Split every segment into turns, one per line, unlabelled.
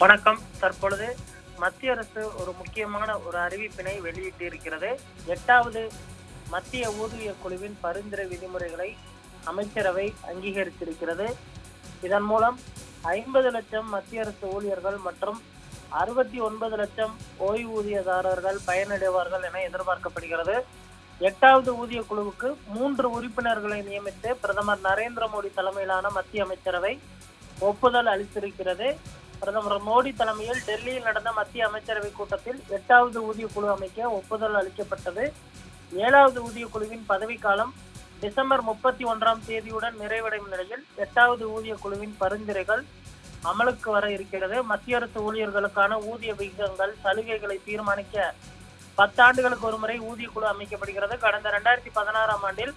வணக்கம். தற்பொழுது மத்திய அரசு ஒரு முக்கியமான ஒரு அறிவிப்பினை வெளியிட்டு இருக்கிறது எட்டாவது மத்திய ஊதிய குழுவின் பரிந்துரை விதிமுறைகளை அமைச்சரவை அங்கீகரித்திருக்கிறது. இதன் மூலம் ஐம்பது லட்சம் மத்திய அரசு ஊழியர்கள் மற்றும் அறுபத்தி ஒன்பது லட்சம் ஓய்வூதியதாரர்கள் பயனடைவார்கள் என எதிர்பார்க்கப்படுகிறது. எட்டாவது ஊதிய குழுவுக்கு மூன்று உறுப்பினர்களை நியமித்து பிரதமர் நரேந்திர மோடி தலைமையிலான மத்திய அமைச்சரவை ஒப்புதல் அளித்திருக்கிறது. பிரதமர் மோடி தலைமையில் டெல்லியில் நடந்த மத்திய அமைச்சரவை கூட்டத்தில் எட்டாவது ஊதிய குழு அமைக்க ஒப்புதல் அளிக்கப்பட்டது. ஏழாவது ஊதிய குழுவின் பதவிக்காலம் டிசம்பர் முப்பத்தி ஒன்றாம் தேதியுடன் நிறைவடையும் நிலையில் எட்டாவது ஊதிய குழுவின் பரிந்துரைகள் அமலுக்கு வர இருக்கிறது. மத்திய அரசு ஊழியர்களுக்கான ஊதிய விகிதங்கள் சலுகைகளை தீர்மானிக்க பத்தாண்டுகளுக்கு ஒருமுறை ஊதிய குழு அமைக்கப்படுகிறது. கடந்த இரண்டாயிரத்தி பதினாறாம் ஆண்டில்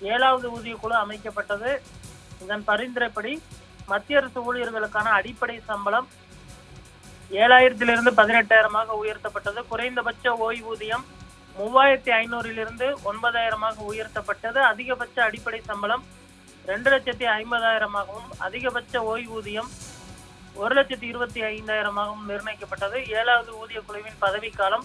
ஏழாவது ஊதிய குழு அமைக்கப்பட்டது. இதன் பரிந்துரைப்படி மத்திய அரசு ஊழியர்களுக்கான அடிப்படை சம்பளம் ஏழாயிரத்திலிருந்து பதினெட்டாயிரமாக உயர்த்தப்பட்டது. குறைந்தபட்ச ஓய்வூதியம் மூவாயிரத்தி ஐநூறிலிருந்து ஒன்பதாயிரமாக உயர்த்தப்பட்டது. அதிகபட்ச அடிப்படை சம்பளம் ரெண்டு லட்சத்தி ஐம்பதாயிரமாகவும் அதிகபட்ச ஓய்வூதியம் ஒரு லட்சத்தி இருபத்தி ஐந்தாயிரமாகவும் நிர்ணயிக்கப்பட்டது. ஏழாவது ஊதிய குழுவின் பதவிக்காலம்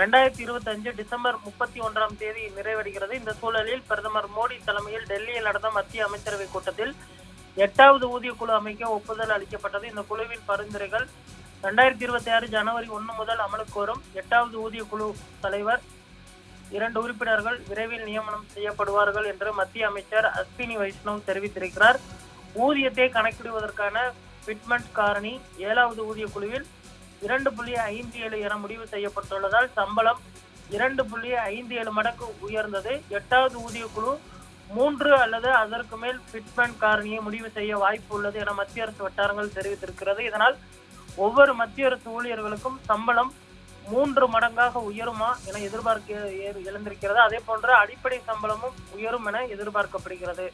ரெண்டாயிரத்தி இருபத்தி அஞ்சு டிசம்பர் முப்பத்தி ஒன்றாம் தேதி நிறைவடைகிறது. இந்த சூழலில் பிரதமர் மோடி தலைமையில் டெல்லியில் நடந்த மத்திய அமைச்சரவை கூட்டத்தில் எட்டாவது ஊதிய குழு அமைக்க ஒப்புதல் அளிக்கப்பட்டது. இந்த குழுவின் பரிந்துரைகள் ரெண்டாயிரத்தி இருபத்தி ஆறு ஜனவரி ஒன்று முதல் அமலுக்கு வரும் எட்டாவது ஊதிய குழு தலைவர் இரண்டு உறுப்பினர்கள் விரைவில் நியமனம் செய்யப்படுவார்கள் என்று மத்திய அமைச்சர் அஸ்வினி வைஷ்ணவ் தெரிவித்திருக்கிறார். ஊதியத்தை கணக்கிடுவதற்கான ஃபிட்மெண்ட் காரணி ஏழாவது ஊதிய குழுவில் இரண்டு புள்ளி ஐந்து ஏழு என முடிவு செய்யப்பட்டுள்ளதால் சம்பளம் இரண்டு புள்ளி ஐந்து ஏழு மடங்கு உயர்ந்தது. எட்டாவது ஊதிய குழு மூன்று அல்லது அதற்கு மேல் பிட்மேன் காரணியை முடிவு செய்ய வாய்ப்பு உள்ளது என மத்திய அரசு வட்டாரங்கள் தெரிவித்திருக்கிறது. இதனால் ஒவ்வொரு மத்திய அரசு ஊழியர்களுக்கும் சம்பளம் மூன்று மடங்காக உயருமா என எதிர்பார்க்க எழுந்திருக்கிறது. அதே போன்ற அடிப்படை சம்பளமும் உயரும் என எதிர்பார்க்கப்படுகிறது.